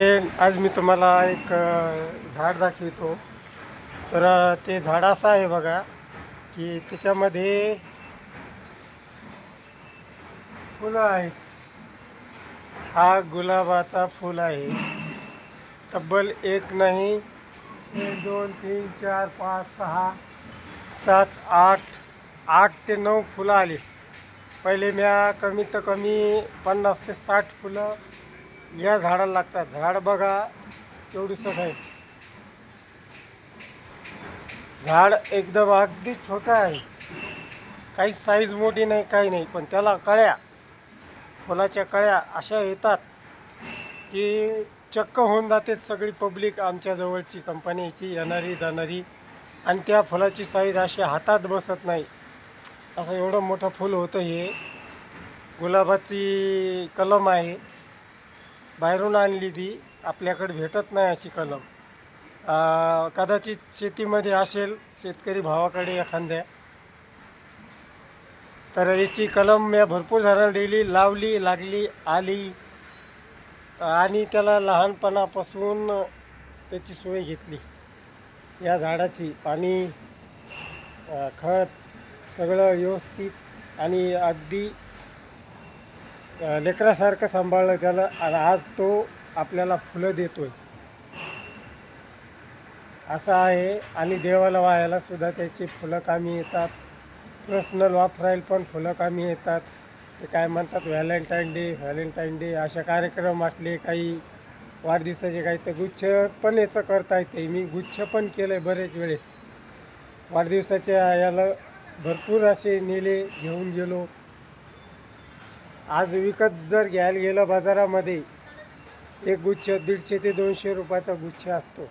आज मी तुम्हाला एक झाड दाखवितो. तर ते झाड असं आहे बघा की त्याच्यामध्ये फुलं आहेत. हा गुलाबाचा फुल आहे. तब्बल एक नाही एक दोन तीन चार पाच सहा सात आठ आठ ते नऊ फुलं आली. पहिले म्या कमीत कमी पन्नास ते साठ फुलं या झाडाला लागतात. झाड बघा केवढीसं आहे. झाड एकदम अगदी छोटं आहे. काही साईज मोठी नाही काही नाही पण त्याला कळ्या फुलाच्या कळ्या अशा येतात की चक्क होऊन जाते सगळी पब्लिक आमच्या जवळची कंपनीची येणारी जाणारी. आणि त्या फुलाची साईज अशी हातात बसत नाही. असं एवढं मोठं फूल होतं हे. गुलाबाची कलम आहे. बाहेरून आणली ती आपल्याकडे भेटत नाही अशी कलम. कदाचित शेतीमध्ये असेल शेतकरी भावाकडे एखाद्या. तर याची कलम मी भरपूर झाडाला दिली लावली लागली आली. आणि त्याला लहानपणापासून त्याची सोय घेतली. या झाडाची पाणी खत सगळं व्यवस्थित आणि अगदी लेकरासारखं सांभाळलं त्याला आणि आज तो आपल्याला फुलं देतो आहे असं आहे आणि देवाला वाहायला सुद्धा त्याची फुलं कामी येतात. पर्सनल वापरायला पण फुलं कामी येतात. ते काय म्हणतात व्हॅलेंटाईन डे व्हॅलेंटाईन डे अशा कार्यक्रम असले काही वाढदिवसाचे काही तर गुच्छ पण याचं करता येते. मी गुच्छ पण केलं आहे बरेच वेळेस. वाढदिवसाच्या याला भरपूर असे नेले घेऊन गेलो. आज विकत जर घ्यायला गेलं बाजारामध्ये एक गुच्छ दीडशे ते दोनशे रुपयाचा गुच्छ असतो.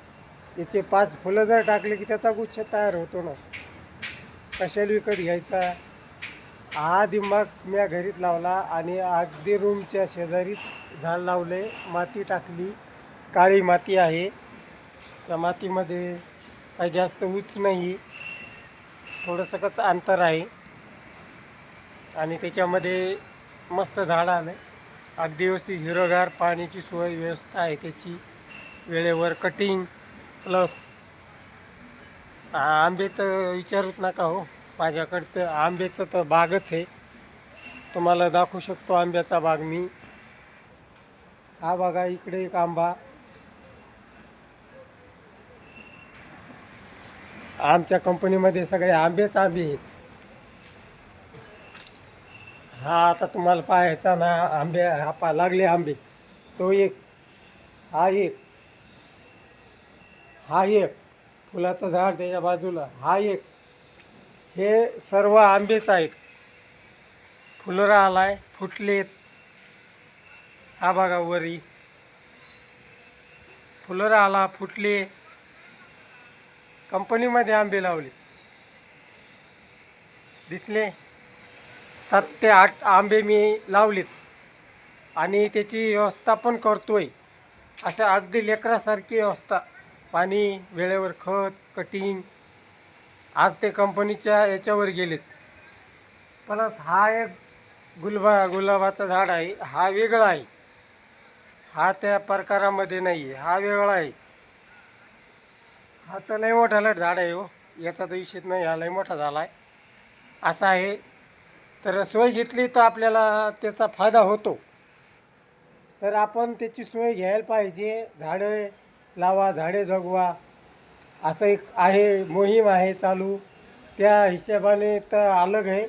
याचे पाच फुलं जर टाकले की त्याचा गुच्छ तयार होतो ना. कशाला विकत घ्यायचा? हा दिमाग मी घरीत लावला आणि अगदी रूमच्या शेजारीच झाड लावले. माती टाकली. काळी माती आहे. त्या मातीमध्ये काही जास्त उच नाही. थोडंसं कच अंतर आहे. आणि त्याच्यामध्ये मस्त झाड आलं अगदी व्यवस्थित हिरवगार पाण्याची सोय व्यवस्था आहे त्याची. वेळेवर कटिंग प्लस आंबे तर विचारूच नका हो. माझ्याकडं तर आंब्याचं तर बागच आहे. तुम्हाला दाखवू शकतो आंब्याचा बाग मी. हा बघा इकडे एक आंबा. आमच्या कंपनीमध्ये सगळे आंबेच आंबे आहेत. हा आता तुम्हाला पाहायचा ना आंबे हा पा लागले आंबे. तो एक हा एक. हा एक. फुलाचं झाड त्याच्या बाजूला. हा एक. हे सर्व आंबेच आहेत. फुलोरा आलाय फुटलेत. हा बघा वरी. फुलोरा आला फुटले. कंपनीमध्ये आंबे लावले. दिसले? सात ते आठ आंबे मी लावलेत. आणि त्याची व्यवस्था पण करतो आहे असं अगदी लेकरासारखी व्यवस्था. पाणी वेळेवर खत कटिंग आज ते कंपनीच्या याच्यावर गेलेत. प्लस हा एक गुलबा गुलाबाचं झाड आहे. हा वेगळा आहे. हा त्या प्रकारामध्ये नाही आहे. हा वेगळा आहे. हा तर लय मोठा लट झाड आहे हो. याचा तर विषय नाही. हा लय मोठा झाला आहे. असा आहे. तर सोय घेतली तर आपल्याला त्याचा फायदा होतो. तर आपण त्याची सोय घ्यायला पाहिजे. झाडे लावा झाडे जगवा. असं एक आहे मोहीम आहे चालू. त्या हिशोबाने तर अलग आहे.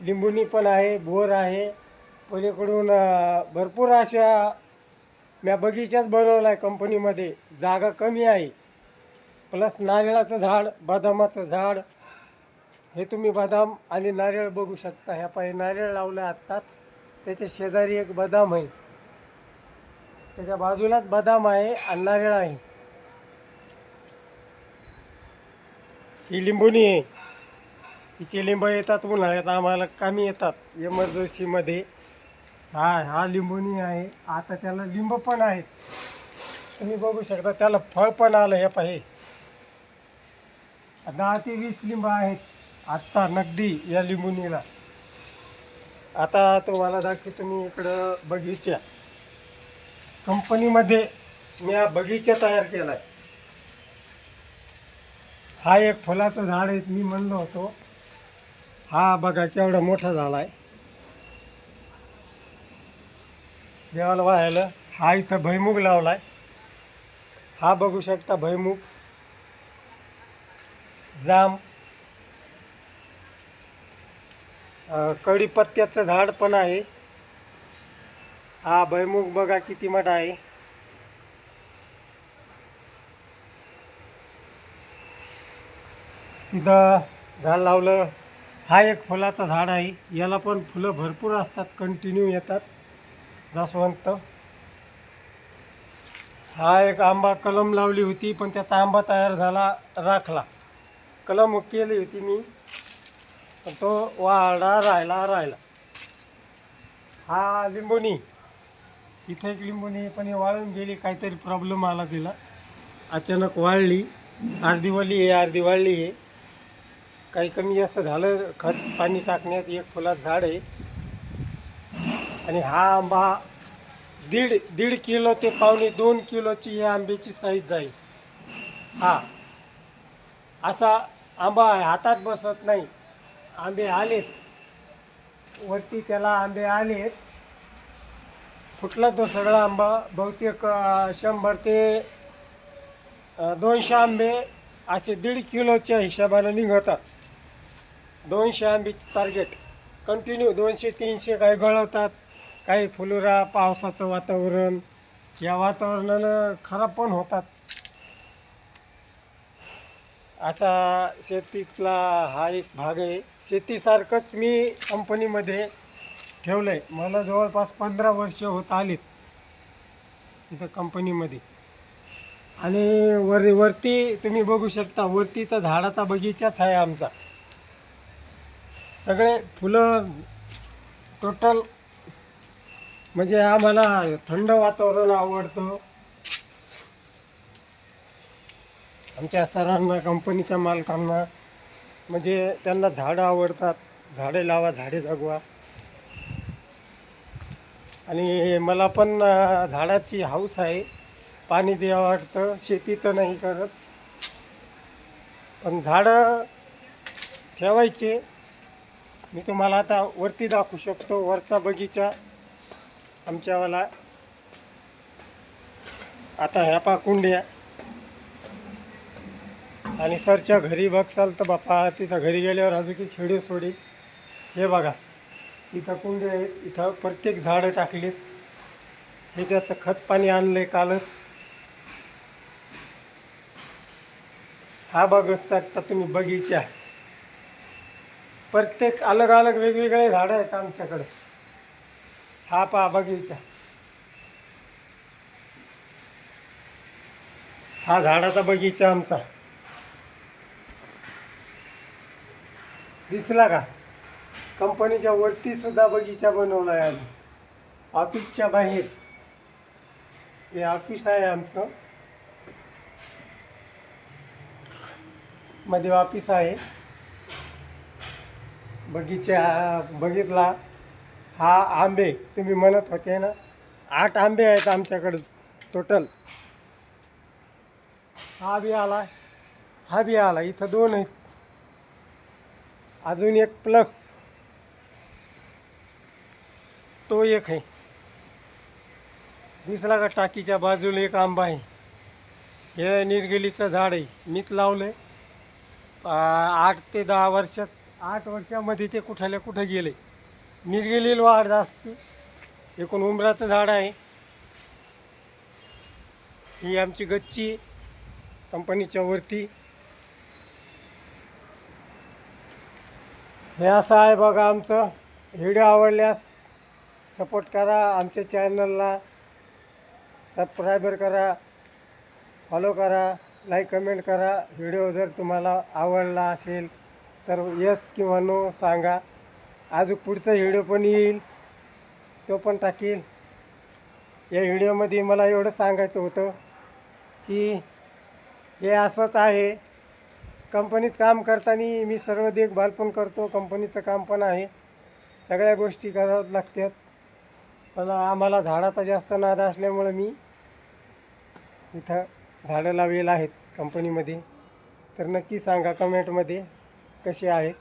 लिंबुनी पण आहे बोर आहे. पलीकडून भरपूर अशा म्या बगीचाच बनवला आहे कंपनीमध्ये जागा कमी आहे. प्लस नारळाचं झाड बदामाचं झाड हे तुम्ही बदाम आणि नारळ बघू शकता. ह्या पाहिजे नारळ लावलं आत्ताच. त्याच्या शेजारी एक बदाम आहे. त्याच्या बाजूलाच बदाम आहे आणि नारळ आहे. ही लिंबुनी आहे. हिचे लिंब येतात उन्हाळ्यात. आम्हाला कामी येतात इमर्जन्सीमध्ये हा हा लिंबुनी आहे. आता त्याला लिंब पण आहेत. तुम्ही बघू शकता त्याला फळ पण आलं हे पाहे दहा ते वीस लिंब आहेत. आत्ता नगदी या लिंबुनीला. आता तुम्हाला दाखवतो मी इकडं बगीचा. कंपनीमध्ये मी हा बगीचा तयार केला आहे हा एक फुलाचं झाड आहे मी म्हणलो होतो. हा बघा केवढा मोठा झाला आहे देवाला वाहायला हा इथं भैमुग आहे हा बघू शकता भैमुग जाम कढीपत्त्याचं झाड पण आहे. हा भैमुख बघा किती मोठा आहे. तिथं झाड लावलं. हा एक फुलाचं झाड आहे. याला पण फुलं भरपूर असतात कंटिन्यू येतात. जास्वंत. हा एक आंबा कलम लावली होती पण त्याचा आंबा तयार झाला राखला. कलम केली होती मी. पण तो वाढा राहिला राहिला. हा लिंबोनी इथे एक लिंबोनी पण हे वाळून गेली काहीतरी प्रॉब्लेम आला तिला. अचानक वाळली. अर्धी वली आहे अर्धी वाळली आहे. काही कमी जास्त झालं खत पाणी टाकण्यात एक फुलात झाड आहे. आणि हा आंबा दीड दीड किलो ते पावणे दोन किलोची या आंब्याची साईज जाईल हा. असा आंबा आहे हातात बसत नाही. आंबे आलेत. वरती त्याला आंबे आलेत. फुटला तो सगळा आंबा. बहुतेक शंभर ते दोनशे आंबे असे दीड किलोच्या हिशोबानं निघतात. दोनशे आंबेचं टार्गेट कंटिन्यू दोनशे तीनशे काही गळवतात. काही फुलोरा पावसाचं वातावरण. या वातावरणानं खराब पण होतात. असा शेतीतला हा एक भाग आहे. शेतीसारखंच मी कंपनीमध्ये ठेवलं आहे मला जवळपास पंधरा वर्ष होत आलीत इथं कंपनीमध्ये. आणि वर वरती तुम्ही बघू शकता वरती तर झाडाचा बगीचाच आहे आमचा. सगळे फुलं टोटल म्हणजे आम्हाला थंड वातावरण आवडतं. आमच्या सरांना कंपनीच्या मालकांना म्हणजे त्यांना झाडं आवडतात. झाडे लावा झाडे जगवा. आणि मला पण झाडाची हाऊस आहे. पाणी द्यावं वाटतं. शेती तर नाही करत. पण झाडं ठेवायचे. मी तुम्हाला आता वरती दाखवू शकतो. वरचा बगीचा आमच्यावाला. आता ह्या पा कुंड्या. आणि सरच्या घरी बघसाल तर बापा तिथं घरी गेल्यावर अजून की खेडी सोडी. हे बघा इथं कुंडे आहेत इथं प्रत्येक झाडं टाकलीत. हे त्याचं खत पाणी आणलंय कालच. हा बघू शकता तुम्ही बगीचा प्रत्येक अलग अलग वेगवेगळे झाडं आहेत आमच्याकडे. हा पहा बगीचा. हा झाडाचा बगीचा आमचा. दिसला का? कंपनीच्या वरती सुद्धा बगीचा बनवला आहे आम्ही. ऑफिसच्या बाहेर. हे ऑफिस आहे आमचं. मध्ये ऑफिस आहे. बगीचा बघितला. हा आंबे तुम्ही म्हणत होते ना? आठ आंबे आहेत आमच्याकडे टोटल हा बी आला. हा बी आला. इथं दोन आहेत. अजून एक प्लस तो एक आहे. दिसला का टाकीच्या बाजूला एक आंबा आहे. हे निर्गेलीचं झाड आहे. मीच लावलं आहे आठ ते दहा वर्षात आठ वर्षामध्ये ते कुठाल्या कुठं गेले. निर्गेलीला वाढ जास्त. एकूण उंबराचं झाड आहे. ही आमची गच्ची कंपनीच्या वरती. हे असं आहे बघा आमचं व्हिडिओ आवडल्यास सपोर्ट करा आमच्या चॅनलला सबस्क्रायबर करा फॉलो करा लाईक कमेंट करा. व्हिडिओ जर तुम्हाला आवडला असेल तर यस किंवा नो सांगा. अजून पुढचा व्हिडिओ पण येईल तो पण टाकील. या व्हिडिओमध्ये मला एवढं सांगायचं होतं की हे असंच आहे. कंपनीत काम करताना मी सर्व देखभाल पण करतो कंपनीचं काम पण आहे. सगळ्या गोष्टी कराव्या लागतात. पण आम्हाला झाडाचा जास्त नाद असल्यामुळं मी इथं झाडं लावलेलं आहेत कंपनीमध्ये. तर नक्की सांगा कमेंटमध्ये कसे आहेत.